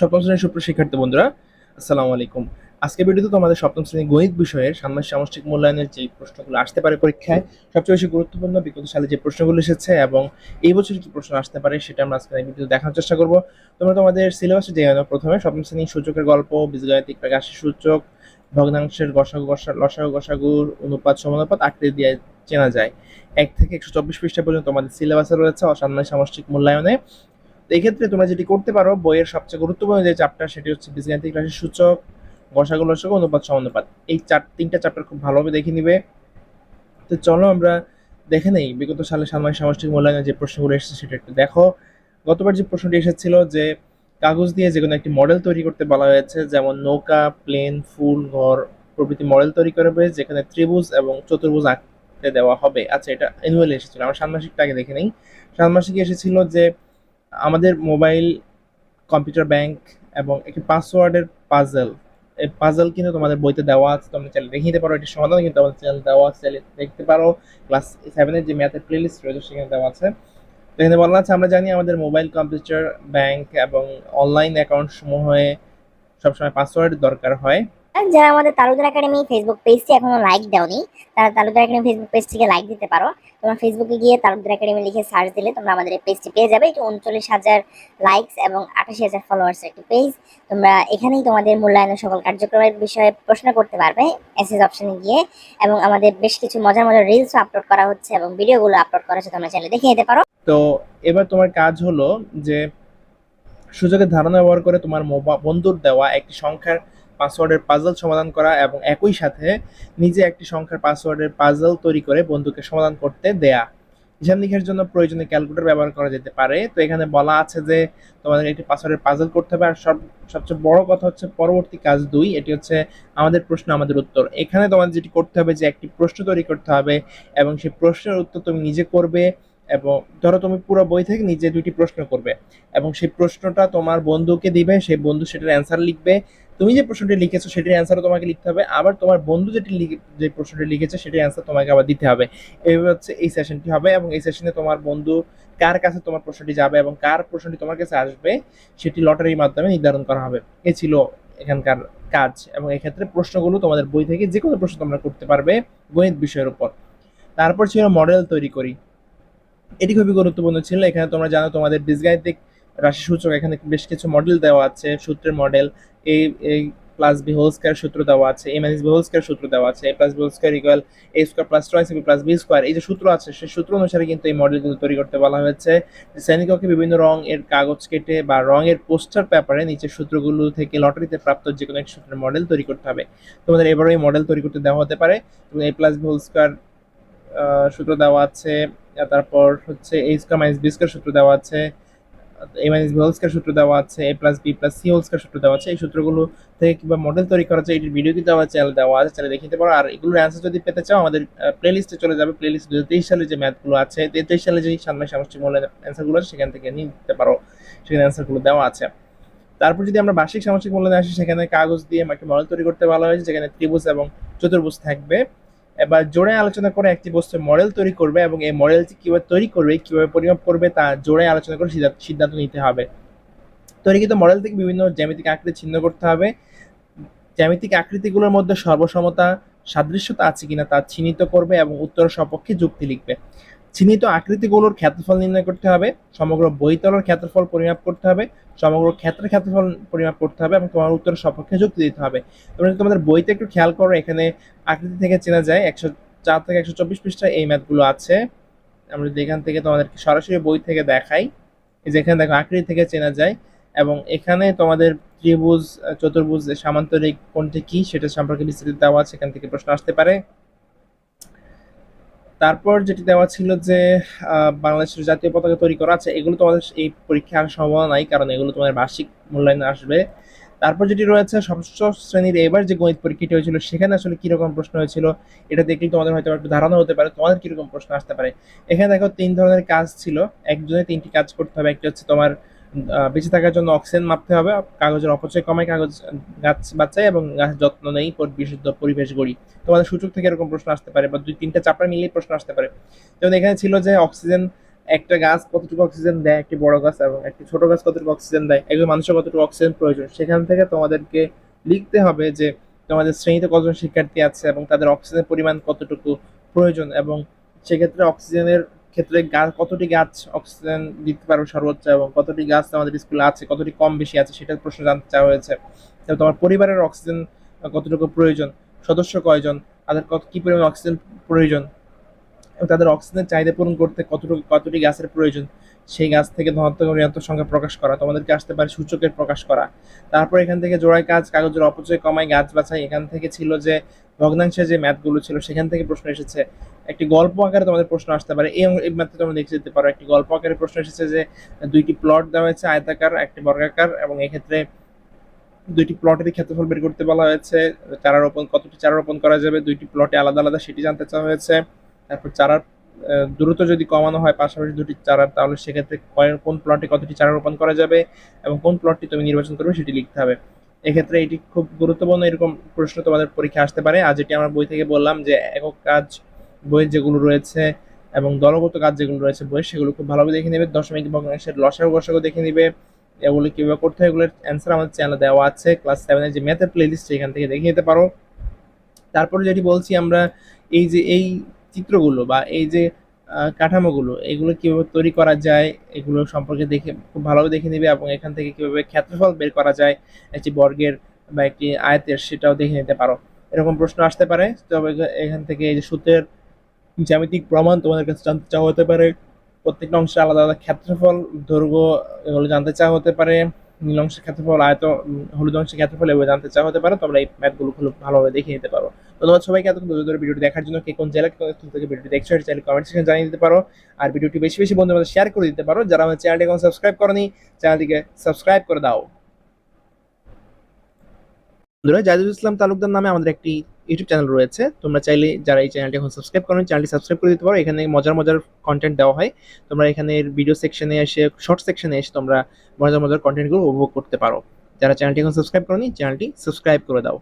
সপ্তম শ্রেণির সুপ্রিয় শিক্ষার্থী বন্ধুরা, আসসালামু আলাইকুম। আজকে ভিডিওতে তোমাদের সপ্তম শ্রেণির গণিত বিষয়ের সামনের সামষ্টিক মূল্যায়নের যে প্রশ্নগুলো আসতে পারে পরীক্ষায়, সবচেয়ে বেশি গুরুত্বপূর্ণ বিগত সালে যে প্রশ্নগুলো এসেছে এবং এই বছর কি প্রশ্ন আসতে পারে সেটা আমরা আজকে ভিডিওতে দেখানোর চেষ্টা করব। তোমরা তোমাদের সিলেবাসে যে প্রথমে। সপ্তম শ্রেণির সূচকের গল্প, বীজগাণিতিক প্রাকাশী সূচক, ভগ্নাংশের গসাগু, গসা, লসাগু, গসাগুর, অনুপাত, সমানুপাত আকৃতি দিয়ে চেনা যায়। এক থেকে একশো চব্বিশ পৃষ্ঠা পর্যন্ত তোমাদের সিলেবাসে রয়েছে অসামান্য সামষ্টিক মূল্যায়নে। তো এই ক্ষেত্রে তোমরা যেটি করতে পারো, বইয়ের সবচেয়ে গুরুত্বপূর্ণ যে চ্যাপ্টার সেটি হচ্ছে বীজগাণিতিক রাশির সূচক, গসাগু লসাগু, অনুপাত সমানুপাত এই চার, তিনটা চ্যাপ্টার খুব ভালোভাবে দেখে নিবে। তো চলো আমরা দেখে নেই, বিগত সালে সাময়িক সামষ্টিক মূল্যায়নের যে প্রশ্নগুলো এসেছে সেটা একটু দেখো। গতবার যে প্রশ্নটি এসেছিল যে কাগজ দিয়ে যে কোনো একটি মডেল তৈরি করতে বলা হয়েছে, যেমন নৌকা প্লেন ফুল, ঘর প্রভৃতি মডেল তৈরি করবে যেখানে ত্রিভুজ এবং চতুর্ভুজ আঁকতে দেওয়া হবে। আচ্ছা এটা অ্যানুয়ালি এসেছিল, আমরা ষান্মাসিকটা আগে দেখে নেই। ষান্মাসিকে এসেছিল যে আমাদের মোবাইল, কম্পিউটার ব্যাংক এবং একটি পাসওয়ার্ডের পাজল এই পাজল কিন্তু তোমাদের বইতে দেওয়া আছে, তোমরা চাইলে দেখে নিতে পারো, এটির সমাধান কিন্তু আমাদের চ্যানেল দেওয়া আছে, চাইলে দেখতে পারো। ক্লাস সেভেনের যে ম্যাথের প্লেলিস্ট রয়েছে, সেখানে দেওয়া আছে। এখানে বলা আছে, আমরা জানি আমাদের মোবাইল, কম্পিউটার, ব্যাংক এবং অনলাইন অ্যাকাউন্ট সমূহে সবসময় পাসওয়ার্ড দরকার হয়। যারা আমাদের তালুদার একাডেমি ফেসবুক পেজটি এখনও লাইক দাওনি, তারা তালুদার একাডেমি ফেসবুক পেজটিকে লাইক দিতে পারো। তোমরা ফেসবুকে গিয়ে তালুদার একাডেমি লিখে সার্চ দিলে তোমরা আমাদের এই পেজটি পেয়ে যাবে। এটি উনচল্লিশ হাজার লাইকস এবং আঠাশি হাজার ফলোয়ার্স একটি পেজ তোমরা এখানেই তোমাদের মূল্যায়নের সকল কার্যক্রমের বিষয়ে প্রশ্ন করতে পারবে এসএস অপশনে গিয়ে। এবং আমাদের বেশ কিছু মজার মজার রিলসও আপলোড করা হচ্ছে এবং ভিডিওগুলো আপলোড করা হচ্ছে, তোমরা চাইলে দেখে নিতে পারো। তো এবার তোমার কাজ হলো যে সুযোগের ধারণা ব্যবহার করে তোমার বন্ধুর দেওয়া একটি সংখ্যার পাসওয়ার্ডের পাজল সমাধান করা এবং একই সাথে নিজে একটি সংখ্যার পাসওয়ার্ডের পাজল তৈরি করে বন্ধুকে সমাধান করতে দেয়া। হিসাব নিকাশের জন্য প্রয়োজনীয় ক্যালকুলেটর ব্যবহার করা যেতে পারে। তো এখানে বলা আছে যে তোমাদের একটি পাসওয়ার্ডের পাজল করতে হবে। আর সব, সবচেয়ে বড় কথা হচ্ছে পরবর্তী কাজ দুই, এটি হচ্ছে আমাদের প্রশ্ন, আমাদের উত্তর। এখানে তোমাদের যেটি করতে হবে যে একটি প্রশ্ন তৈরি করতে হবে এবং সেই প্রশ্নের উত্তর তুমি নিজে করবে এবং ধরো তুমি পুরো বই থেকে নিজে দুইটি প্রশ্ন করবে এবং সেই প্রশ্নটা তোমার বন্ধুকে দিবে, সেই বন্ধু সেটার অ্যান্সার লিখবে তুমি যে প্রশ্নটি লিখেছো, সেটির অ্যান্সারও তোমাকে লিখতে হবে। আবার তোমার বন্ধু যেটি যে প্রশ্নটি লিখেছে, সেটির অ্যান্সার তোমাকে আবার দিতে হবে। এইভাবে হচ্ছে এই সেশনটি হবে এবং এই সেশনে তোমার বন্ধু কার কাছে তোমার প্রশ্নটি যাবে এবং কার প্রশ্নটি তোমার কাছে আসবে, সেটি লটারির মাধ্যমে নির্ধারণ করা হবে। এ ছিল এখানকার কাজ এবং এক্ষেত্রে প্রশ্নগুলো তোমাদের বই থেকে যে কোনো প্রশ্ন তোমরা করতে পারবে গণিত বিষয়ের উপর। তারপর ছিল মডেল তৈরি করি। এটি খুবই গুরুত্বপূর্ণ ছিল। এখানে তোমরা জানো তোমাদের বীজগাণিতিক রাশি সূচক এখানে বেশ কিছু মডেল দেওয়া আছে, সূত্রের মডেল এ এই প্লাস বি হোল স্কয়ার সূত্র দেওয়া আছে A minus B whole square সূত্র দেওয়া আছে A plus B whole square equal A square plus two B plus B square এই যে সূত্র আছে, সেই সূত্র অনুসারে কিন্তু এই মডেলগুলো তৈরি করতে বলা হয়েছে। শ্রেণীকক্ষে বিভিন্ন রং এর কাগজ কেটে বা রঙের পোস্টার পেপারে নিচের সূত্রগুলো থেকে লটারিতে প্রাপ্ত যে কোনো এক সূত্রের মডেল তৈরি করতে হবে। তোমাদের এবারও এই মডেল তৈরি করতে দেওয়া হতে পারে। এবং A plus B whole square সূত্র দেওয়া আছে, তারপর হচ্ছে A square minus B square সূত্র দেওয়া আছে। এ সূত্র দেওয়া আছে A plus B plus C whole square সূত্র দেওয়া আছে। এই সূত্রগুলো থেকে কিংবা মডেল তৈরি করা যায় এটির ভিডিও কিন্তু আমার চ্যানেল দেওয়া আছে চ্যানেলে দেখে পারো। আর এগুলোর অ্যান্সার যদি পেতে চাও, আমাদের প্লেলিস্টে চলে যাবে। প্লেলিস্ট দু তেইশ সালে যে ম্যাথগুলো আছে তেইশ সালে যে সামনে সামষ্টিক মূল্যের অ্যান্সারগুলো আছে, সেখান থেকে নিয়ে নিতে পারো। সেখানে অ্যান্সারগুলো দেওয়া আছে। তারপর যদি আমরা বার্ষিক সামষ্টিক মূল্যায়নে আসি সেখানে কাগজ দিয়ে একটা মডেল তৈরি করতে বলা হয়েছে, যেখানে ত্রিভুজ এবং চতুর্ভুজ থাকবে। এবার জোরে আলোচনা করে একটি বস্তুর মডেল তৈরি করবে এবং এই মডেলটি কীভাবে তৈরি করবে, কীভাবে পরিমাপ করবে তা জোরে আলোচনা করে সিদ্ধান্ত- নিতে হবে। তৈরিকৃত মডেল থেকে বিভিন্ন জ্যামিতিক আকৃতি ছিন্ন করতে হবে। জ্যামিতিক আকৃতিগুলোর মধ্যে সর্বসমতা, সাদৃশ্যতা আছে কিনা তা চিহ্নিত করবে এবং উত্তর সপক্ষে যুক্তি লিখবে। চিহ্নিত আকৃতিগুলোর ক্ষেত্রফল নির্ণয় করতে হবে, সমগ্র বইতলার ক্ষেত্রফল পরিমাপ করতে হবে, সমগ্র ক্ষেত্রের ক্ষেত্রফল পরিমাপ করতে হবে এবং তোমার উত্তরের সপক্ষে যুক্তি দিতে হবে। তোমরা তোমাদের বইতে একটু খেয়াল করো, এখানে আকৃতি থেকে চেনা যায়, একশো চার থেকে একশো চব্বিশ পৃষ্ঠায় এই ম্যাথগুলো আছে। আমরা যদি এখান থেকে তোমাদেরকে সরাসরি বই থেকে দেখাই, এই যে এখানে দেখো আকৃতি থেকে চেনা যায় এবং এখানে তোমাদের ত্রিভুজ, চতুর্ভুজ, সামান্তরিক কোনটি কি সেটা সম্পর্কে বিস্তারিত দেওয়া আছে, এখান থেকে প্রশ্ন আসতে পারে। তারপর যেটি দেওয়া ছিল যে বাংলাদেশের জাতীয় পতাকা তৈরি করা আছে, এগুলো তোমাদের এই পরীক্ষায় আসার সম্ভাবনা নাই, কারণ এগুলো তোমাদের বার্ষিক মূল্যায়নে আসবে। তারপর যেটি রয়েছে, ষষ্ঠ শ্রেণির এবার যে গণিত পরীক্ষাটি হয়েছিল, সেখানে আসলে কীরকম প্রশ্ন হয়েছিল, এটা দেখলে তোমাদের হয়তো একটু ধারণা হতে পারে, তোমাদের কীরকম প্রশ্ন আসতে পারে। এখানে দেখো তিন ধরনের কাজ ছিল, একজনে তিনটি কাজ করতে হবে, একটা হচ্ছে তোমার বেঁচে থাকার জন্য অক্সিজেন মাপতে হবে। কাগজের অপচয় কমায়, কাগজ, গাছ বাঁচায় এবং গাছ যত্ন নেই বিশুদ্ধ পরিবেশ গড়ি। তোমাদের সূচক থেকে এরকম প্রশ্ন আসতে পারে বা দুই, তিনটা চাপড়া মিলিয়ে প্রশ্ন আসতে পারে। যেমন এখানে ছিল যে অক্সিজেন, একটা গাছ কতটুকু অক্সিজেন দেয়? একটি বড় গাছ এবং একটি ছোট গাছ কতটুকু অক্সিজেন দেয়? একজন মানুষের কতটুকু অক্সিজেন প্রয়োজন? সেখান থেকে তোমাদেরকে লিখতে হবে যে তোমাদের শ্রেণীতে কতজন শিক্ষার্থী আছে এবং তাদের অক্সিজেনের পরিমাণ কতটুকু প্রয়োজন এবং সেক্ষেত্রে অক্সিজেনের ক্ষেত্রে গাছ কতটি গাছ অক্সিজেন দিতে পারবে সর্বোচ্চ এবং কতটি গাছ আমাদের স্কুলে আছে, কতটি কম বেশি আছে সেটার প্রশ্ন জানতে চাওয়া হয়েছে। তোমার পরিবারের অক্সিজেন কতটুকু প্রয়োজন, সদস্য কয়জন, তাদের কত, কী পরিমাণ অক্সিজেন প্রয়োজন তাদের অক্সিজেনের চাহিদা পূরণ করতে কতটুকু, কতটি গাছের প্রয়োজন, সেই গাছ থেকে ধনাত্মক ঋণাত্মক সংখ্যা প্রকাশ করা, তোমাদেরকে আসতে পারে সূচকের প্রকাশ করা। তারপর এখান থেকে জোড়ায় কাজ, কাগজের অপচয় কমায়, গাছ বাছাই, এখান থেকে ছিল যে ভগ্নাংশে যে ম্যাথগুলো ছিল, সেখান থেকে প্রশ্ন এসেছে। একটি গল্প আকারে তোমাদের প্রশ্ন আসতে পারে এই ম্যাথে তোমরা দেখে যেতে পারো, একটি গল্প আকারে প্রশ্ন এসেছে যে দুইটি প্লট দেওয়া হয়েছে, আয়তাকার, একটি বর্গাকার, এবং এক্ষেত্রে দুইটি প্লটেরই ক্ষেত্রফল বের করতে বলা হয়েছে। চারা রোপণ, কতটি চারা রোপণ করা যাবে, দুইটি প্লটে আলাদা আলাদা সেটি জানতে চাওয়া হয়েছে। তারপর চারার আহ, দূরত্ব যদি কমানো হয় পাশাপাশি দুটি চারার তাহলে সেক্ষেত্রে কোন প্লটে কতটি চারা রোপণ করা যাবে এবং কোন প্লটটি তুমি নির্বাচন করবে সেটি লিখতে হবে। এক্ষেত্রে এটি খুব গুরুত্বপূর্ণ এরকম প্রশ্ন তোমাদের পরীক্ষা আসতে পারে। আর যেটি আমরা বই থেকে বললাম যে একক কাজ বইয়ের যেগুলো রয়েছে এবং দলগত কাজ যেগুলো রয়েছে বইয়ের সেগুলো খুব ভালোভাবে দেখে নেবে। দশমিক ভগ্নাংশের লসাগু গসাগু দেখে নেবে। এগুলো কীভাবে করতে হয় এগুলোর অ্যান্সার আমাদের চ্যানেলে দেওয়া আছে। ক্লাস সেভেনের যে ম্যাথের প্লেলিস্ট এখান থেকে দেখে নিতে পারো। তারপরে যেটি বলছি আমরা এই যে এই চিত্রগুলো বা এই যে কাঠামোগুলো, এগুলো কীভাবে তৈরি করা যায়, এগুলো সম্পর্কে দেখে, খুব ভালোভাবে দেখে নেবে এবং এখান থেকে কীভাবে ক্ষেত্রফল বের করা যায়, একটি বর্গের বা একটি আয়তের সেটাও দেখে নিতে পারো। এরকম প্রশ্ন আসতে পারে, তবে এখান থেকে এই যে সূত্রের জ্যামিতিক প্রমাণ তোমাদের কাছে জানতে চাওয়া হতে পারে। প্রত্যেকটা অংশে আলাদা আলাদা ক্ষেত্রফল, দৈর্ঘ্য এগুলো জানতে চাওয়া হতে পারে। নীল অংশের ক্ষেত্রফল আয়ত হলুদ অংশের ক্ষেত্রফল এগুলো জানতে চাওয়া হতে পারে। তোমরা এই ম্যাথগুলো খুব ভালোভাবে দেখে নিতে পারো ধন্যবাদ সবাইকে এতক্ষণ ধরে ভিডিওটি দেখার জন্য কে কোন জেলা থেকে ভিডিওটি দেখছ সেটা চাইলে কমেন্ট সেকশনে জানিয়ে দিতে পারো। আর ভিডিওটি বেশি বেশি বন্ধুদের মধ্যে শেয়ার করে দিতে পারো। যারা আমার চ্যানেলটি এখন সাবস্ক্রাইব করনি চ্যানেলটিকে সাবস্ক্রাইব করে দাও। বন্ধুরা, জাহিদুল ইসলাম তালুকদার নামে আমাদের একটি ইউটিউব চ্যানেল রয়েছে। তোমরা চাইলে যারা এই চ্যানেলটি এখন সাবস্ক্রাইব করো চ্যানেলটি সাবস্ক্রাইব করে দিতে পারো। এখানে মজার মজার কন্টেন্ট দেওয়া হয়। তোমরা এখানে ভিডিও সেকশনে এসে শর্ট সেকশনে এসে তোমরা মজার মজার কন্টেন্টগুলো উপভোগ করতে পারো। যারা চ্যানেলটি এখন সাবস্ক্রাইব করনি চ্যানেলটি সাবস্ক্রাইব করে দাও।